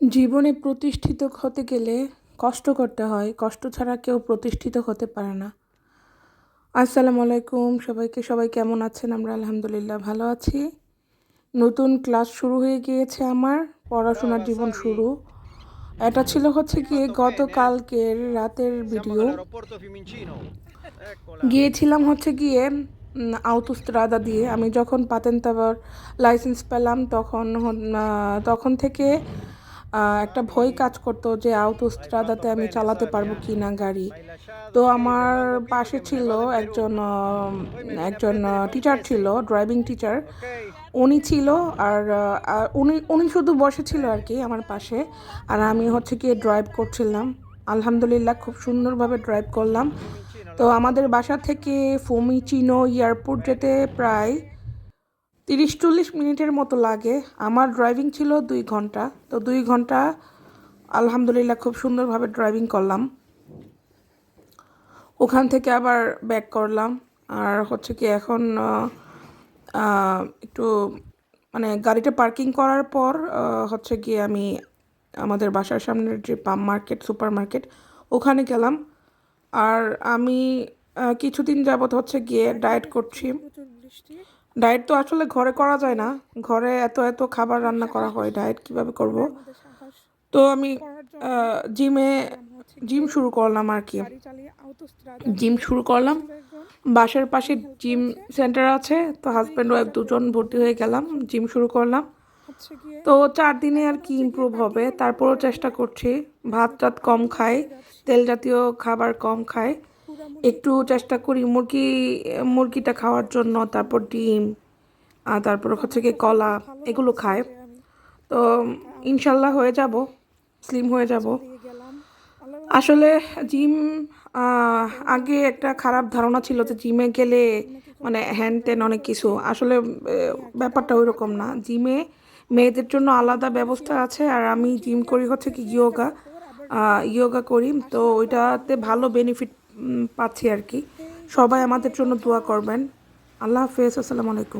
জীবনে প্রতিষ্ঠিত হতে গেলে কষ্ট করতে হয়। কষ্ট ছাড়া কেউ প্রতিষ্ঠিত হতে পারে না। আসসালামু আলাইকুম সবাইকে। সবাই কেমন আছেন? আমরা আলহামদুলিল্লাহ ভালো আছি। নতুন ক্লাস শুরু হয়ে গিয়েছে আমার। পড়াশোনার জীবন শুরু। এটা ছিল হচ্ছে গিয়ে গতকালকের রাতের ভিডিও. গিয়েছিলাম হচ্ছে গিয়ে আউতোস্ত্রাদা দিয়ে। আমি যখন পাতেন্তাবার লাইসেন্স পেলাম, তখন তখন থেকে একটা ভয় কাজ করতো যে আউতোস্ত্রাদাতে আমি চালাতে পারব কি না গাড়ি। তো আমার পাশে ছিল একজন একজন টিচার ছিল ড্রাইভিং টিচার উনি ছিল আর উনি উনি শুধু বসে ছিল আর কি আমার পাশে। আর আমি হচ্ছে গিয়ে ড্রাইভ করছিলাম। আলহামদুলিল্লাহ খুব সুন্দরভাবে ড্রাইভ করলাম। তো আমাদের বাসা থেকে ফোমিচিনো এয়ারপোর্ট যেতে প্রায় তিরিশ চল্লিশ মিনিটের মতো লাগে। আমার ড্রাইভিং ছিল দুই ঘণ্টা। তো দুই ঘণ্টা আলহামদুলিল্লাহ খুব সুন্দরভাবে ড্রাইভিং করলাম। ওখান থেকে আবার ব্যাক করলাম। আর হচ্ছে কি এখন একটু মানে গাড়িটা পার্কিং করার পর হচ্ছে গিয়ে আমি আমাদের বাসার সামনের যে পাম মার্কেট সুপার মার্কেট ওখানে গেলাম। আর আমি কিছুদিন যাবত হচ্ছে গিয়ে ডায়েট করছি। ডায়েট তো আসলে ঘরে করা যায় না। ঘরে এত এত খাবার রান্না করা হয় ডায়েট কীভাবে করব? তো আমি জিমে জিম শুরু করলাম আর কি। জিম শুরু করলাম। বাসার পাশে জিম সেন্টার আছে, তো হাজব্যান্ড ওয়াইফ দুজন ভর্তি হয়ে গেলাম জিম শুরু করলাম। তো চার দিনে আর কি ইমপ্রুভ হবে, তারপরও চেষ্টা করছি। ভাত টাত কম খাই, তেল জাতীয় খাবার কম খাই। একটু চেষ্টা করি মুরগি, মুরগিটা খাওয়ার জন্য, তারপর ডিম, আর তারপর হচ্ছে কি কলা, এগুলো খায়। তো, ইনশাল্লাহ হয়ে যাব, স্লিম হয়ে যাব। আসলে জিম আগে একটা খারাপ ধারণা ছিল যে জিমে গেলে মানে হ্যান ত্যান অনেক কিছু। আসলে ব্যাপারটা ওই রকম না। জিমে মেয়েদের জন্য আলাদা ব্যবস্থা আছে, আর আমি জিম করি হচ্ছে কি ইয়োগা ইয়োগা করি। তো ওইটাতে ভালো বেনিফিট পাচ্ছি আর কি। সবাই আমাদের জন্য দোয়া করবেন। আল্লাহ হাফেজ আসসালামু আলাইকুম।